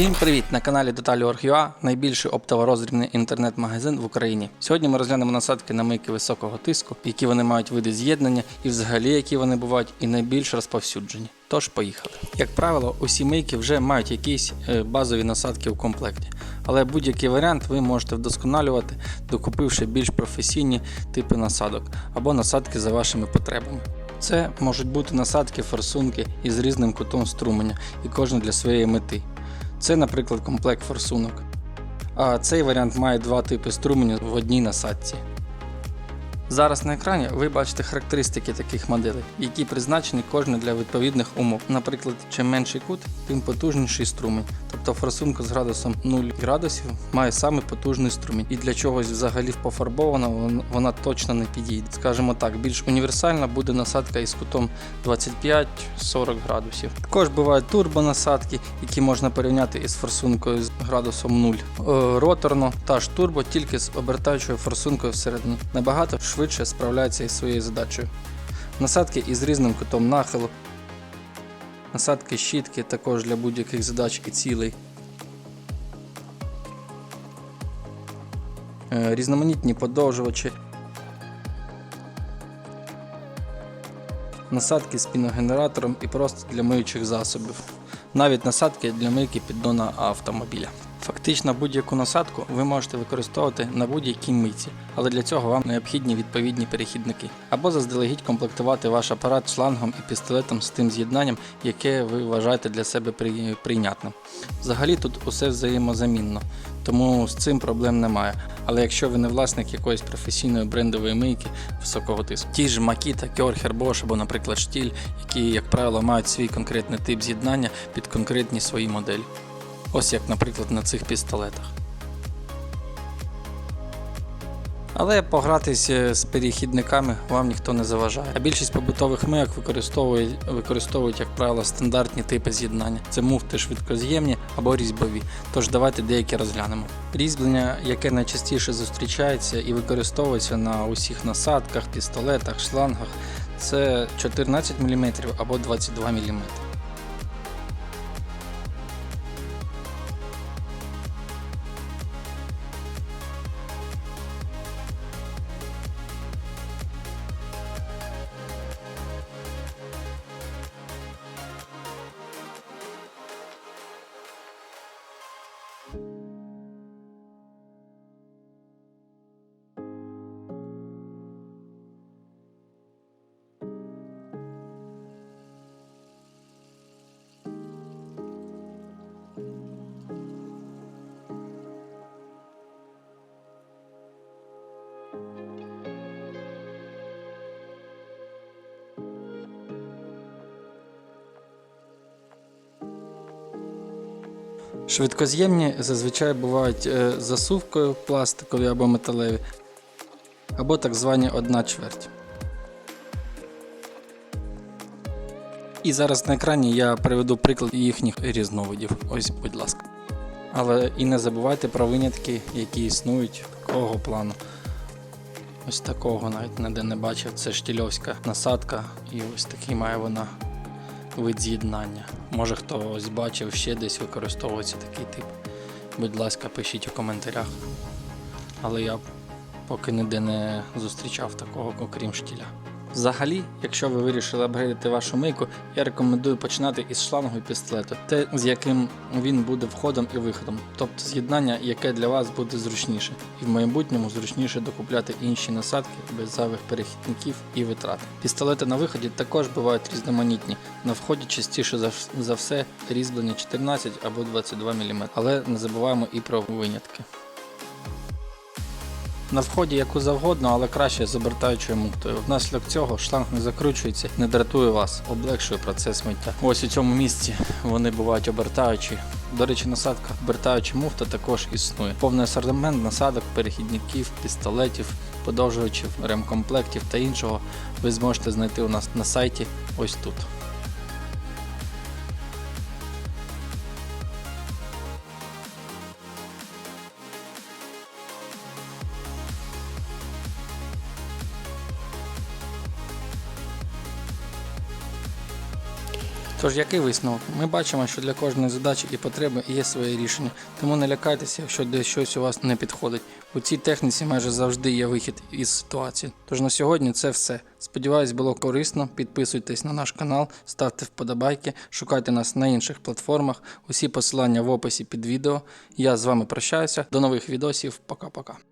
Всім привіт! На каналі Деталі.org.ua, найбільший оптово-роздрібний інтернет-магазин в Україні. Сьогодні ми розглянемо насадки на мийки високого тиску, які вони мають види з'єднання, і взагалі які вони бувають, і найбільш розповсюджені. Тож поїхали. Як правило, усі мийки вже мають якісь е, базові насадки в комплекті, але будь-який варіант ви можете вдосконалювати, докупивши більш професійні типи насадок або насадки за вашими потребами. Це можуть бути насадки форсунки із різним кутом струменя і кожен для своєї мети. Це, наприклад, комплект форсунок. А цей варіант має два типи струменю в одній насадці. Зараз на екрані ви бачите характеристики таких моделей, які призначені кожне для відповідних умов. Наприклад, чим менший кут, тим потужніший струмень. Тобто форсунка з градусом 0 градусів має саме потужний струмень. І для чогось взагалі пофарбована вона точно не підійде. Скажімо так, більш універсальна буде насадка із кутом 25-40 градусів. Також бувають турбонасадки, які можна порівняти із форсункою з градусом 0. Е, Роторно та ж турбо тільки з обертаючою форсункою всередині. Набагато швидше справляється із своєю задачею. Насадки із різним кутом нахилу. Насадки щітки також для будь-яких задач і цілей. Е, Різноманітні подовжувачі. Насадки з піногенератором і просто для миючих засобів. Навіть насадки для мийки піддона автомобіля. Фактично будь-яку насадку ви можете використовувати на будь-якій мийці, але для цього вам необхідні відповідні перехідники. Або заздалегідь комплектувати ваш апарат шлангом і пістолетом з тим з'єднанням, яке ви вважаєте для себе прийнятним. Взагалі тут усе взаємозамінно, тому з цим проблем немає. Але якщо ви не власник якоїсь професійної брендової мийки високого тиску, ті ж Makita, Körcher, Bosch або, наприклад, Штіль, які, як правило, мають свій конкретний тип з'єднання під конкретні свої моделі. Ось як, наприклад, на цих пістолетах. Але погратись е, з перехідниками вам ніхто не заважає. А більшість побутових мийок використовують, використовують, як правило, стандартні типи з'єднання. Це муфти швидкоз'ємні або різьбові. Тож давайте деякі розглянемо. Різьблення, яке найчастіше зустрічається і використовується на усіх насадках, пістолетах, шлангах, це 14 мм або 22 мм. Швидкоз'ємні зазвичай бувають е, засувкою пластикові або металеві, або так звані одна чверть. І зараз на екрані я приведу приклад їхніх різновидів. Ось, будь ласка. Але і не забувайте про винятки, які існують такого плану. Ось такого навіть ніде не бачив. Це штільовська насадка, і ось такий має вона вид з'єднання. Може хтось бачив ще десь використовується такий тип. Будь ласка, пишіть у коментарях. Але я поки ніде не зустрічав такого, окрім штіля. Взагалі, якщо ви вирішили апгрейдити вашу мийку, я рекомендую починати із шлангу і пістолету, те, з яким він буде входом і виходом, тобто з'єднання, яке для вас буде зручніше, і в майбутньому зручніше докупляти інші насадки без зайвих перехідників і витрат. Пістолети на виході також бувають різноманітні. На вході частіше за, все різьблення 14 або 22 мм, але не забуваємо і про винятки. На вході яку завгодно, але краще з обертаючою муфтою. Внаслідок цього шланг не закручується, не дратує вас, облегшує процес миття. Ось у цьому місці вони бувають обертаючі. До речі, насадка обертаюча муфта також існує. Повний асортимент насадок, перехідників, пістолетів, подовжувачів, ремкомплектів та іншого ви зможете знайти у нас на сайті ось тут. Тож який висновок? Ми бачимо, що для кожної задачі і потреби є своє рішення, тому не лякайтеся, якщо десь щось у вас не підходить. У цій техніці майже завжди є вихід із ситуації. Тож на сьогодні це все. Сподіваюсь, було корисно. Підписуйтесь на наш канал, ставте вподобайки, шукайте нас на інших платформах. Усі посилання в описі під відео. Я з вами прощаюся. До нових відосів. Пока-пока.